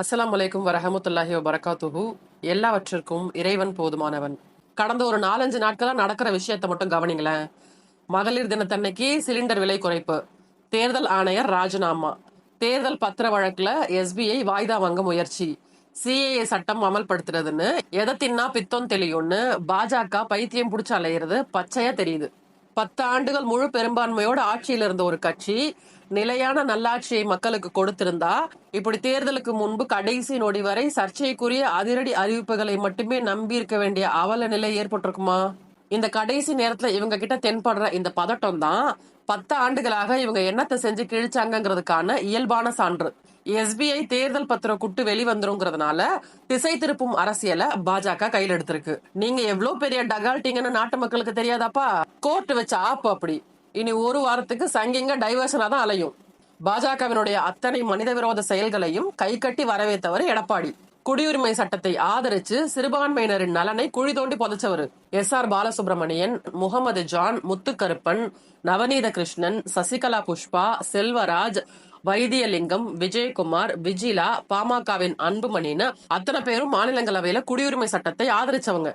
அஸ்லாம் அலைக்கும் வரஹமத்துல்லாஹி வரகாத்துஹு எல்லாவற்றிற்கும் இறைவன் போதுமானவன். கடந்த ஒரு நாலஞ்சு நாட்களாக நடக்கிற விஷயத்தை மட்டும் கவனிங்களேன். மகளிர் தினத்தன்னைக்கு சிலிண்டர் விலை குறைப்பு. தேர்தல் ஆணையர் ராஜினாமா. தேர்தல் பத்திர வழக்கில் எஸ்பிஐ வாய்தா வாங்க முயற்சி. சிஏஏ சட்டம் அமல்படுத்துறதுன்னு எதை தின்னா பித்தம் தெளியும்னு பாஜக பைத்தியம் பிடிச்சி அலையிறது பச்சையா தெரியுது. பத்து ஆண்டுகள் முழு பெரும்பான்மையோட ஆட்சியில் இருந்த ஒரு கட்சி நிலையான நல்லாட்சியை மக்களுக்கு கொடுத்திருந்தா இப்படி தேர்தலுக்கு முன்பு கடைசி நொடி வரை சர்ச்சைக்குரிய அதிரடி அறிவிப்புகளை மட்டுமே நம்பி இருக்க வேண்டிய அவல நிலை ஏற்பட்டிருக்குமா? இந்த கடைசி நேரத்துல இவங்க கிட்ட தென்படுற இந்த பதட்டம் தான் பத்து ஆண்டுகளாக இவங்க என்னத்தை செஞ்சு கிழிச்சாங்கங்கிறதுக்கான இயல்பான சான்று. எஸ்பிஐ தேர்தல் பத்திரம் குட்டு வெளிவந்துருங்கிறதுனால திசை திருப்பும் அரசியலை பாஜக கையில் எடுத்திருக்கு. நீங்க எவ்வளவு பெரிய டகால்ட்டிங்கன்னு நாட்டு மக்களுக்கு தெரியாதாப்பா? கோர்ட் வச்ச ஆப்பு அப்படி. இனி ஒரு வாரத்துக்கு சங்கிங்க டைவர்ஷனா தான் அலையும். பாஜகவினுடைய அத்தனை மனித விரோத செயல்களையும் கை கட்டி வரவேற்றவர் எடப்பாடி. குடியுரிமை சட்டத்தை ஆதரிச்சு சிறுபான்மையினரின் நலனை குழி தோண்டி புதைச்சவர். எஸ். ஆர். பாலசுப்ரமணியன் முகமது ஜான் முத்துக்கருப்பன் நவநீத கிருஷ்ணன் சசிகலா புஷ்பா செல்வராஜ் வைத்தியலிங்கம் விஜயகுமார் விஜிலா பாமகவின் அன்புமணின்னு அத்தனை பேரும் மாநிலங்களவையில குடியுரிமை சட்டத்தை ஆதரிச்சவங்க.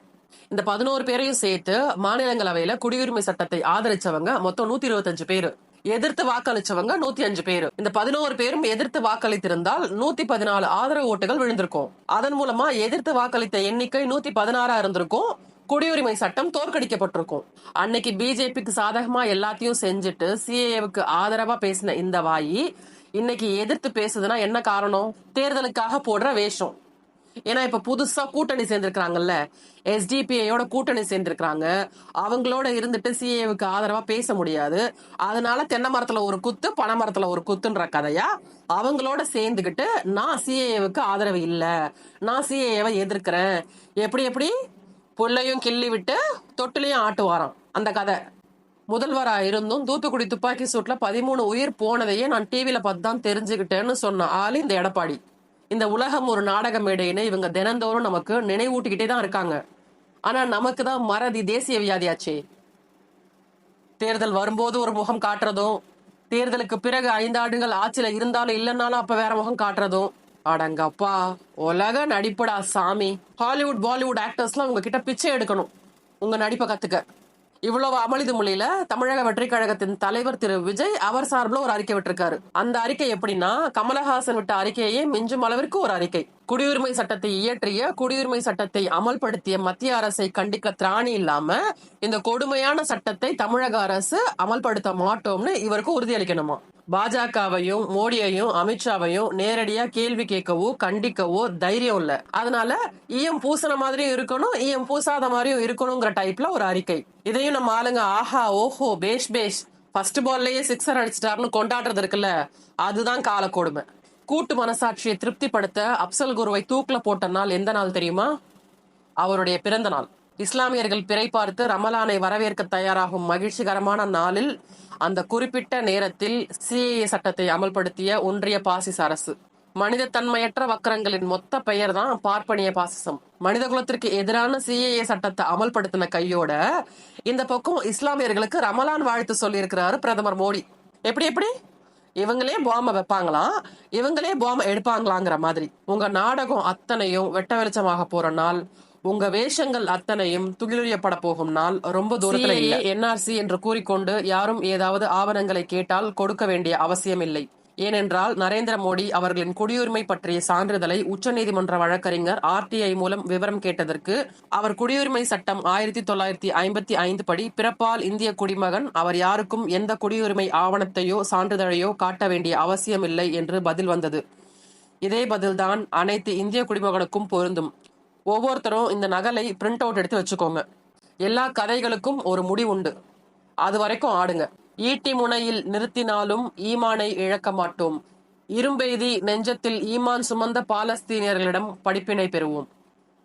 இந்த பதினோரு பேரையும் சேர்த்து மாநிலங்களவையில குடியுரிமை சட்டத்தை ஆதரிச்சவங்க மொத்தம் நூத்தி இருபத்தஞ்சு பேரு. எதிர்த்து வாக்களிச்சவங்க நூத்தி அஞ்சு பேர். இந்த பதினோரு பேரும் எதிர்த்து வாக்களித்திருந்தால் நூத்தி பதினாலு ஆதரவு ஓட்டுகள் விழுந்திருக்கும். அதன் மூலமா எதிர்த்து வாக்களித்த எண்ணிக்கை நூத்தி பதினாறா இருந்திருக்கும். குடியுரிமை சட்டம் தோற்கடிக்கப்பட்டிருக்கும். அன்னைக்கு பிஜேபிக்கு சாதகமா எல்லாத்தையும் செஞ்சுட்டு சிஏஏவுக்கு ஆதரவா பேசின இந்த வாயி இன்னைக்கு எதிர்த்து பேசுதுன்னா என்ன காரணம்? தேர்தலுக்காக போடுற வேஷம். ஏன்னா இப்ப புதுசா கூட்டணி சேர்ந்திருக்கிறாங்கல்ல எஸ்டிபிஐயோட கூட்டணி சேர்ந்திருக்கிறாங்க. அவங்களோட இருந்துட்டு சிஏவுக்கு ஆதரவா பேச முடியாது. அதனால தென்னை மரத்துல ஒரு குத்து பனை மரத்துல ஒரு குத்துன்ற கதையா அவங்களோட சேர்ந்துகிட்டு நான் சிஏவுக்கு ஆதரவு இல்லை. நான் சிஏவை எதிர்க்கிறேன். எப்படி எப்படி? புல்லையும் கிள்ளி விட்டு தொட்டிலையும் ஆட்டுவாராம். அந்த கதை. முதல்வராக இருந்தும் தூத்துக்குடி துப்பாக்கி சூட்டில் பதிமூணு உயிர் போனதையே நான் டிவியில் பார்த்து தான் தெரிஞ்சுக்கிட்டேன்னு சொன்ன ஆள் இந்த எடப்பாடி. இந்த உலகம் ஒரு நாடக மேடைன்னு இவங்க தினந்தோறும் நமக்கு நினைவூட்டிக்கிட்டே தான் இருக்காங்க. ஆனா நமக்கு தான் மறதி தேசிய வியாதியாச்சே. தேர்தல் வரும்போது ஒரு முகம் காட்டுறதும் தேர்தலுக்கு பிறகு ஐந்து ஆண்டுகள் ஆட்சியில இருந்தாலும் இல்லைன்னாலும் அப்ப வேற முகம் காட்டுறதும். அடங்கப்பா உலக நடிப்புடா சாமி. ஹாலிவுட் பாலிவுட் ஆக்டர்ஸ்லாம் உங்ககிட்ட பிச்சை எடுக்கணும். உங்க நடிப்பை கத்துக்க. இவ்வளவு அமளிது மொழியில தமிழக வெற்றி கழகத்தின் தலைவர் திரு விஜய் அவர் சார்பில் ஒரு அறிக்கை விட்டிருக்காரு. அந்த அறிக்கை எப்படின்னா கமலஹாசன் விட்ட அறிக்கையே மிஞ்சும் அளவிற்கு ஒரு அறிக்கை. குடியுரிமை சட்டத்தை இயற்றிய குடியுரிமை சட்டத்தை அமல்படுத்திய மத்திய அரசை கண்டிக்க திராணி இல்லாம இந்த கொடுமையான சட்டத்தை தமிழக அரசு அமல்படுத்த மாட்டோம்னு இவருக்கு உறுதியளிக்கணுமா? பாஜகவையும் மோடியையும் அமித்ஷாவையும் நேரடியா கேள்வி கேட்கவோ கண்டிக்கவோ தைரியம் இல்ல. அதனால ஈயம் பூசின மாதிரியும் இருக்கணும் ஈயம் பூசாத மாதிரியும் இருக்கணுங்கிற டைப்ல ஒரு அறிக்கை. இதையும் நம்ம ஆளுங்க ஆஹா ஓஹோ பேஷ் பேஷ். ஃபர்ஸ்ட் பால்லயே சிக்ஸர் அடிச்சிட்டாருன்னு கொண்டாடுறது இருக்குல்ல அதுதான் கால கொடுமை கூட்டு மனசாட்சியை திருப்திப்படுத்த அப்சல் குருவை தூக்கில் போட்ட நாள் எந்த நாள் தெரியுமா? அவருடைய பிறந்த நாள். இஸ்லாமியர்கள் பிறை பார்த்து ரமலானை வரவேற்க தயாராகும் மகிழ்ச்சிகரமான நாளில் அந்த குறிப்பிட்ட நேரத்தில் சிஏஏ சட்டத்தை அமல்படுத்திய ஒன்றிய பாசிச அரசு. மனித தன்மையற்ற வக்கரங்களின் மொத்த பெயர் தான் பார்ப்பனிய பாசிசம். மனித குலத்திற்கு எதிரான சிஏஏ சட்டத்தை அமல்படுத்தின கையோட இந்த பக்கம் இஸ்லாமியர்களுக்கு ரமலான் வாழ்த்து சொல்லியிருக்கிறாரு பிரதமர் மோடி. எப்படி எப்படி? இவங்களே பாம்பை வைப்பாங்களாம் இவங்களே பாம்பை எடுப்பாங்களாங்கிற மாதிரி. உங்க நாடகம் அத்தனையும் வெட்ட வெளிச்சமாக போற நாள். உங்க வேஷங்கள் அத்தனையும் துகிலுரியப்பட போகும் நாள் ரொம்ப தூரத்துல இல்லை. என்ஆர்சி என்று கூறிக்கொண்டு யாரும் ஏதாவது ஆவணங்களை கேட்டால் கொடுக்க வேண்டிய அவசியம் இல்லை. ஏனென்றால் நரேந்திர மோடி அவர்களின் குடியுரிமை பற்றிய சான்றிதழை உச்சநீதிமன்ற வழக்கறிஞர் ஆர்டிஐ மூலம் விவரம் கேட்டதற்கு அவர் குடியுரிமை சட்டம் ஆயிரத்தி தொள்ளாயிரத்தி ஐம்பத்தி ஐந்து படி பிறப்பால் இந்திய குடிமகன் அவர் யாருக்கும் எந்த குடியுரிமை ஆவணத்தையோ சான்றிதழையோ காட்ட வேண்டிய அவசியம் இல்லை என்று பதில் வந்தது. இதே பதில்தான் அனைத்து இந்திய குடிமகனுக்கும் பொருந்தும். ஒவ்வொருத்தரும் இந்த நகலை பிரிண்ட் அவுட் எடுத்து வச்சுக்கோங்க. எல்லா கதைகளுக்கும் ஒரு முடிவுண்டு அது வரைக்கும் ஆடுங்க. ஈட்டி முனையில் நிறுத்தினாலும் ஈமானை இழக்க மாட்டோம். இரும்பெய்தி நெஞ்சத்தில் ஈமான் சுமந்த பாலஸ்தீனியர்களிடம் படிப்பினை பெறுவோம்.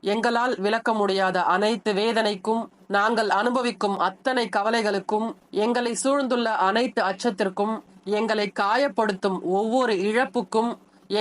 எங்களால் விளக்க முடியாத அனைத்து வேதனைக்கும் நாங்கள் அனுபவிக்கும் அத்தனை கவலைகளுக்கும் எங்களை சூழ்ந்துள்ள அனைத்து அச்சத்திற்கும் எங்களை காயப்படுத்தும் ஒவ்வொரு இழப்புக்கும்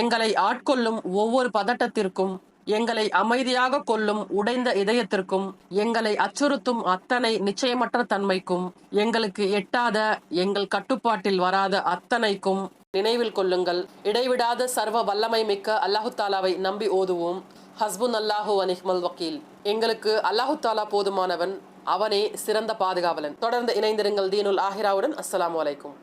எங்களை ஆட்கொள்ளும் ஒவ்வொரு பதட்டத்திற்கும் எங்களை அமைதியாக கொள்ளும் உடைந்த இதயத்திற்கும் எங்களை அச்சுறுத்தும் அத்தனை நிச்சயமற்ற தன்மைக்கும் எங்களுக்கு எட்டாத எங்கள் கட்டுப்பாட்டில் வராத அத்தனைக்கும் நினைவில் கொள்ளுங்கள். இடைவிடாத சர்வ வல்லமை மிக்க அல்லாஹு தாலாவை நம்பி ஓதுவோம். ஹஸ்புன் அல்லாஹு அனிஹ்மல் வக்கீல். எங்களுக்கு அல்லாஹு தாலா போதுமானவன். அவனே சிறந்த பாதுகாவலன். தொடர்ந்து இணைந்திருங்கள் தீனுல் ஆஹிராவுடன். அஸ்லாம் அலைக்கும்.